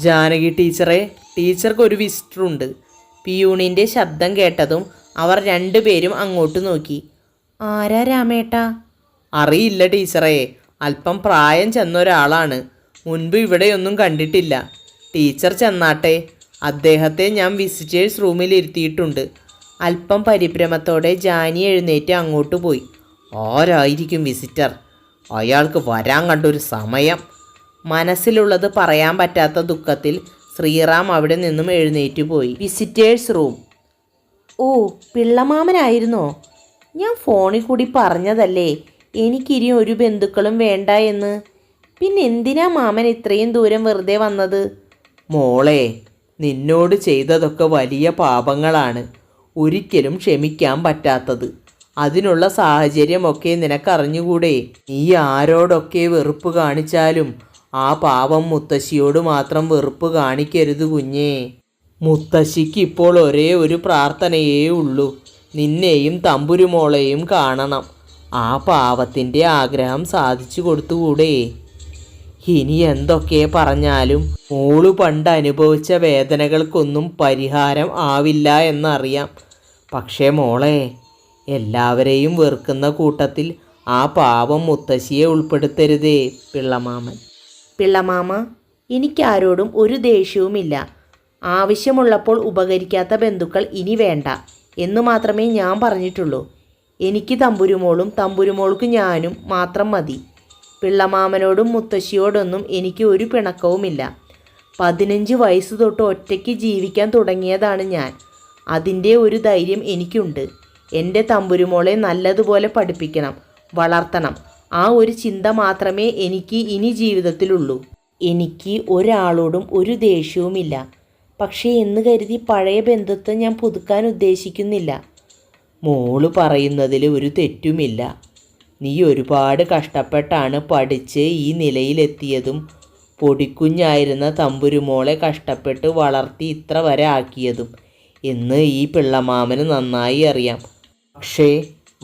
ജാനകി ടീച്ചറെ ടീച്ചർക്ക് ഒരു വിസിറ്റർ ഉണ്ട്. പിയൂണിന്റെ ശബ്ദം കേട്ടതും അവർ രണ്ടുപേരും അങ്ങോട്ട് നോക്കി. ആരാ രാമേട്ടാ? അറിയില്ല ടീച്ചറെ അല്പം പ്രായം ചെന്ന ഒരാളാണ്. മുൻപ് ഇവിടെയൊന്നും കണ്ടിട്ടില്ല. ടീച്ചർ ചെന്നാട്ടെ. അദ്ദേഹത്തെ ഞാൻ വിസിറ്റേഴ്സ് റൂമിൽ ഇരുത്തിയിട്ടുണ്ട്. അല്പം പരിഭ്രമത്തോടെ ജാനി എഴുന്നേറ്റ് അങ്ങോട്ട് പോയി. ആരായിരിക്കും വിസിറ്റർ? അയാൾക്ക് വരാൻ കണ്ടൊരു സമയം. മനസ്സിലുള്ളത് പറയാൻ പറ്റാത്ത ദുഃഖത്തിൽ ശ്രീറാം അവിടെ നിന്നും എഴുന്നേറ്റ് പോയി. വിസിറ്റേഴ്സ് റൂം ഓ പിള്ളമാമനായിരുന്നോ? ഞാൻ ഫോണിൽ കൂടി പറഞ്ഞതല്ലേ എനിക്കിനി ഒരു ബന്ധുക്കളും വേണ്ട എന്ന്. പിന്നെ എന്തിനാ മാമൻ ഇത്രയും ദൂരം വെറുതെ വന്നത്? മോളെ നിന്നോട് ചെയ്തതൊക്കെ വലിയ പാപങ്ങളാണ്. ഒരിക്കലും ക്ഷമിക്കാൻ പറ്റാത്തത്. അതിനുള്ള സാഹചര്യമൊക്കെ നിനക്കറിഞ്ഞുകൂടെ? നീ ആരോടൊക്കെ വെറുപ്പ് കാണിച്ചാലും ആ പാവം മുത്തശ്ശിയോട് മാത്രം വെറുപ്പ് കാണിക്കരുത് കുഞ്ഞേ. മുത്തശ്ശിക്ക് ഇപ്പോൾ ഒരേ ഒരു പ്രാർത്ഥനയേ ഉള്ളൂ. നിന്നെയും തമ്പുരുമോളെയും കാണണം. ആ പാവത്തിന്റെ ആഗ്രഹം സാധിച്ചു കൊടുത്തുകൂടെ? ഇനി എന്തൊക്കെ പറഞ്ഞാലും മോൾ പണ്ട് അനുഭവിച്ച വേദനകൾക്കൊന്നും പരിഹാരം ആവില്ല എന്നറിയാം. പക്ഷേ മോളെ എല്ലാവരെയും വെറുക്കുന്ന കൂട്ടത്തിൽ ആ പാവം മുത്തശ്ശിയെ ഉൾപ്പെടുത്തരുതേ പിള്ളമാമൻ. പിള്ളമാമ എനിക്കാരോടും ഒരു ദേഷ്യവുമില്ല. ആവശ്യമുള്ളപ്പോൾ ഉപകരിക്കാത്ത ബന്ധുക്കൾ ഇനി വേണ്ട എന്ന് മാത്രമേ ഞാൻ പറഞ്ഞിട്ടുള്ളൂ. എനിക്ക് തമ്പുരുമോളും തമ്പുരുമോൾക്ക് ഞാനും മാത്രം മതി. പിള്ളമാമനോടും മുത്തശ്ശിയോടൊന്നും എനിക്ക് ഒരു പിണക്കവുമില്ല. പതിനഞ്ച് വയസ്സ് തൊട്ട് ഒറ്റയ്ക്ക് ജീവിക്കാൻ തുടങ്ങിയതാണ് ഞാൻ. അതിന്റെ ഒരു ധൈര്യം എനിക്കുണ്ട്. എന്റെ തമ്പുരുമോളെ നല്ലതുപോലെ പഠിപ്പിക്കണം വളർത്തണം ആ ഒരു ചിന്ത മാത്രമേ എനിക്ക് ഇനി ജീവിതത്തിലുള്ളൂ. എനിക്ക് ഒരാളോടും ഒരു ദേഷ്യവുമില്ല. പക്ഷേ എന്ന് കരുതി പഴയ ബന്ധത്തെ ഞാൻ പുതുക്കാൻ ഉദ്ദേശിക്കുന്നില്ല. മോൾ പറയുന്നതിൽ ഒരു തെറ്റുമില്ല. നീ ഒരുപാട് കഷ്ടപ്പെട്ടാണ് പഠിച്ച് ഈ നിലയിലെത്തിയതും. പൊടിക്കുഞ്ഞായിരുന്ന തമ്പുരുമോളെ കഷ്ടപ്പെട്ട് വളർത്തി ഇത്ര വരെ ആക്കിയതും. എന്ന് ഈ പിള്ളമാമന് നന്നായി അറിയാം. പക്ഷേ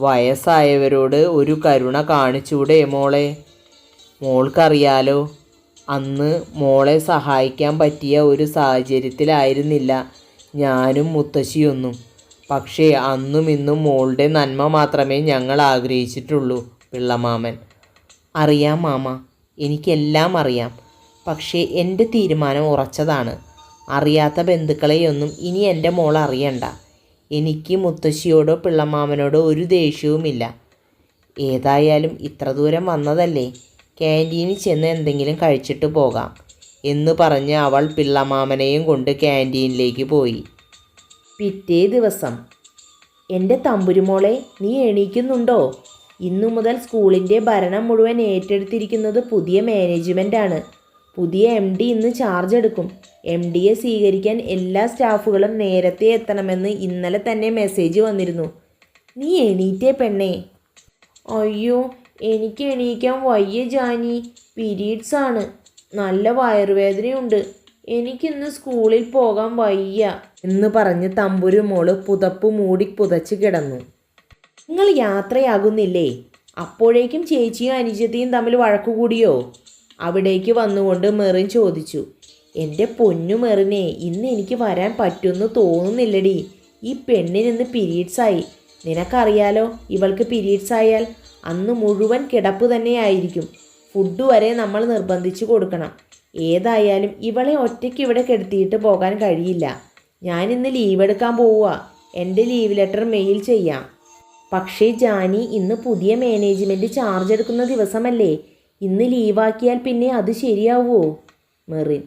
വയസ്സായവരോട് ഒരു കരുണ കാണിച്ചൂടെ മോളെ? മോൾക്കറിയാലോ അന്ന് മോളെ സഹായിക്കാൻ പറ്റിയ ഒരു സാഹചര്യത്തിലായിരുന്നില്ല ഞാനും മുത്തശ്ശിയൊന്നും. പക്ഷേ അന്നും ഇന്നും മോളുടെ നന്മ മാത്രമേ ഞങ്ങൾ ആഗ്രഹിച്ചിട്ടുള്ളൂ പിള്ളമാമൻ. അറിയാം മാമ എനിക്കെല്ലാം അറിയാം. പക്ഷേ എന്റെ തീരുമാനം ഉറച്ചതാണ്. അറിയാത്ത ബന്ധുക്കളെയൊന്നും ഇനി എന്റെ മോൾ അറിയണ്ട. എനിക്ക് മുത്തശ്ശിയോടോ പിള്ളമാമനോടോ ഒരു ദേഷ്യവുമില്ല. ഏതായാലും ഇത്ര ദൂരം വന്നതല്ലേ? ക്യാന്റീനിൽ ചെന്ന് എന്തെങ്കിലും കഴിച്ചിട്ട് പോകാം എന്ന് പറഞ്ഞ് അവൾ പിള്ളമാമനെയും കൊണ്ട് ക്യാന്റീനിലേക്ക് പോയി. പിറ്റേ ദിവസം എന്റെ തമ്പുരുമോളെ നീ എണീക്കുന്നുണ്ടോ? ഇന്നു മുതൽ സ്കൂളിന്റെ ഭരണം മുഴുവൻ ഏറ്റെടുത്തിരിക്കുന്നത് പുതിയ മാനേജ്മെന്റാണ് പുതിയ എം ഡി ഇന്ന് ചാർജ് എടുക്കും. എം ഡിയെ സ്വീകരിക്കാൻ എല്ലാ സ്റ്റാഫുകളും നേരത്തെ എത്തണമെന്ന് ഇന്നലെ തന്നെ മെസ്സേജ് വന്നിരുന്നു. നീ എണീറ്റേ പെണ്ണേ. അയ്യോ എനിക്ക് എണീക്കാൻ വയ്യ ജാനി. പീരീഡ്സ് ആണ്. നല്ല വയറുവേദനയുണ്ട്. എനിക്കിന്ന് സ്കൂളിൽ പോകാൻ വയ്യ. എന്ന് പറഞ്ഞ് തമ്പുരു മോൾ പുതപ്പ് മൂടി പുതച്ച് കിടന്നു. നിങ്ങൾ യാത്രയാകുന്നില്ലേ? അപ്പോഴേക്കും ചേച്ചിയും അനുജത്തിയും തമ്മിൽ വഴക്കുകൂടിയോ അവിടേക്ക് വന്നുകൊണ്ട് മെറിൻ ചോദിച്ചു എന്റെ പൊന്നു മെറിനെ ഇന്ന് എനിക്ക് വരാൻ പറ്റുമെന്ന് തോന്നുന്നില്ലടി. ഈ പെണ്ണിന് ഇന്ന് പീരീഡ്സ് ആയി നിനക്കറിയാലോ ഇവൾക്ക് പീരീഡ്സ് ആയാൽ അന്ന് മുഴുവൻ കിടപ്പ് തന്നെയായിരിക്കും. ഫുഡ് വരെ നമ്മൾ നിർബന്ധിച്ചു കൊടുക്കണം. ഏതായാലും ഇവളെ ഒറ്റയ്ക്ക് ഇവിടെ കെടുത്തിയിട്ട് പോകാൻ കഴിയില്ല. ഞാൻ ഇന്ന് ലീവ് എടുക്കാൻ പോവുക എന്റെ ലീവ് ലെറ്റർ മെയിൽ ചെയ്യാം. പക്ഷേ ജാനി ഇന്ന് പുതിയ മാനേജ്മെന്റ് ചാർജ് എടുക്കുന്ന ദിവസമല്ലേ? ഇന്ന് ലീവാക്കിയാൽ പിന്നെ അത് ശരിയാവുമോ മെറിൻ.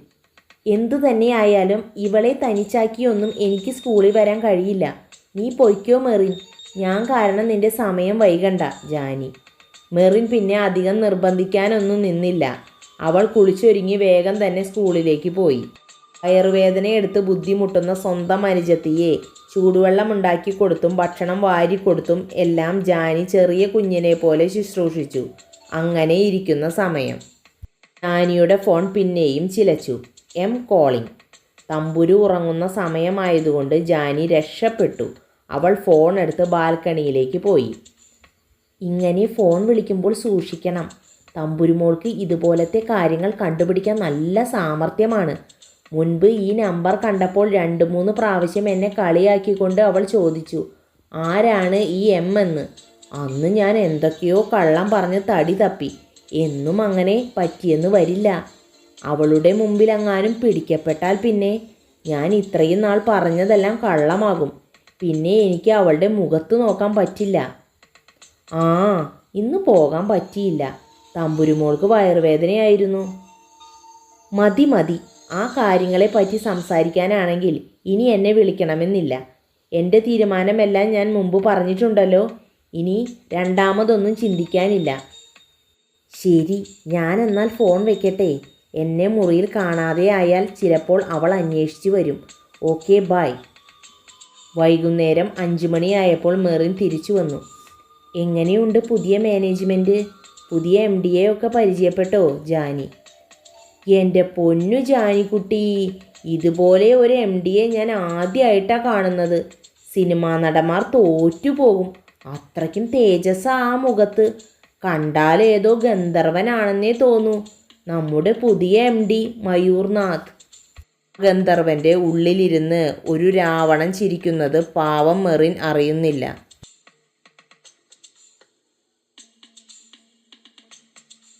എന്തു തന്നെയായാലും ഇവളെ തനിച്ചാക്കിയൊന്നും എനിക്ക് സ്കൂളിൽ വരാൻ കഴിയില്ല. നീ പൊയ്ക്കോ മെറിൻ. ഞാൻ കാരണം നിന്റെ സമയം വൈകണ്ട ജാനി. മെറിൻ പിന്നെ അധികം നിർബന്ധിക്കാനൊന്നും നിന്നില്ല. അവൾ കുളിച്ചൊരുങ്ങി വേഗം തന്നെ സ്കൂളിലേക്ക് പോയി. വയറുവേദന എടുത്ത് ബുദ്ധിമുട്ടുന്ന സ്വന്തം അനുജത്തിയെ ചൂടുവെള്ളം ഉണ്ടാക്കി കൊടുത്തും ഭക്ഷണം വാരിക്കൊടുത്തും എല്ലാം ജാനി ചെറിയ കുഞ്ഞിനെ പോലെ ശുശ്രൂഷിച്ചു. അങ്ങനെ ഇരിക്കുന്ന സമയം. നാനിയുടെ ഫോൺ പിന്നെയും ചിലച്ചു. M calling. തമ്പുരു ഉറങ്ങുന്ന സമയമായതുകൊണ്ട് ജാനി രക്ഷപ്പെട്ടു. അവൾ ഫോൺ എടുത്ത് ബാൽക്കണിയിലേക്ക് പോയി. ഇങ്ങനെ ഫോൺ വിളിക്കുമ്പോൾ സൂക്ഷിക്കണം. തമ്പുരുമോൾക്ക് ഇതുപോലത്തെ കാര്യങ്ങൾ കണ്ടുപിടിക്കാൻ നല്ല സാമർഥ്യമാണ്. മുൻപ് ഈ നമ്പർ കണ്ടപ്പോൾ രണ്ട് മൂന്ന് പ്രാവശ്യം എന്നെ കളിയാക്കിക്കൊണ്ട് അവൾ ചോദിച്ചു ആരാണ് ഈ എം എന്ന്? അന്ന് ഞാൻ എന്തൊക്കെയോ കള്ളം പറഞ്ഞ് തടി തപ്പി. എന്നും അങ്ങനെ പറ്റിയെന്ന് വരില്ല. അവളുടെ മുമ്പിൽ അങ്ങാനും പിടിക്കപ്പെട്ടാൽ പിന്നെ ഞാൻ ഇത്രയും നാൾ പറഞ്ഞതെല്ലാം കള്ളമാകും. പിന്നെ എനിക്ക് അവളുടെ മുഖത്ത് നോക്കാൻ പറ്റില്ല. ആ ഇന്ന് പോകാൻ പറ്റിയില്ല. തമ്പുരുമോൾക്ക് വയറുവേദനയായിരുന്നു. മതി മതി. ആ കാര്യങ്ങളെ പറ്റി സംസാരിക്കാനാണെങ്കിൽ ഇനി എന്നെ വിളിക്കണമെന്നില്ല. എന്റെ തീരുമാനമെല്ലാം ഞാൻ മുമ്പ് പറഞ്ഞിട്ടുണ്ടല്ലോ. ഇനി രണ്ടാമതൊന്നും ചിന്തിക്കാനില്ല. ശരി ഞാൻ എന്നാൽ ഫോൺ വെക്കട്ടെ. എന്നെ മുറിയിൽ കാണാതെ ആയാൽ ചിലപ്പോൾ അവൾ അന്വേഷിച്ചു വരും. ഓക്കെ ബായ് വൈകുന്നേരം അഞ്ചു മണിയായപ്പോൾ മെറിൻ തിരിച്ചു വന്നു. എങ്ങനെയുണ്ട് പുതിയ മാനേജ്മെന്റ് പുതിയ എം ഡി എ ഒക്കെ പരിചയപ്പെട്ടോ ജാനി? എന്റെ പൊന്നു ജാനിക്കുട്ടി ഇതുപോലെ ഒരു എം ഡി എ ഞാൻ ആദ്യമായിട്ടാണ് കാണുന്നത്. സിനിമാ നടന്മാർ തോറ്റുപോകും. അത്രയ്ക്കും തേജസ് ആ മുഖത്ത്. കണ്ടാൽ ഏതോ ഗന്ധർവനാണെന്നേ തോന്നൂ. നമ്മുടെ പുതിയ എം ഡി മയൂർനാഥ്. ഗന്ധർവന്റെ ഉള്ളിലിരുന്ന് ഒരു രാവണൻ ചിരിക്കുന്നത് പാവം മെറിൻ അറിയുന്നില്ല.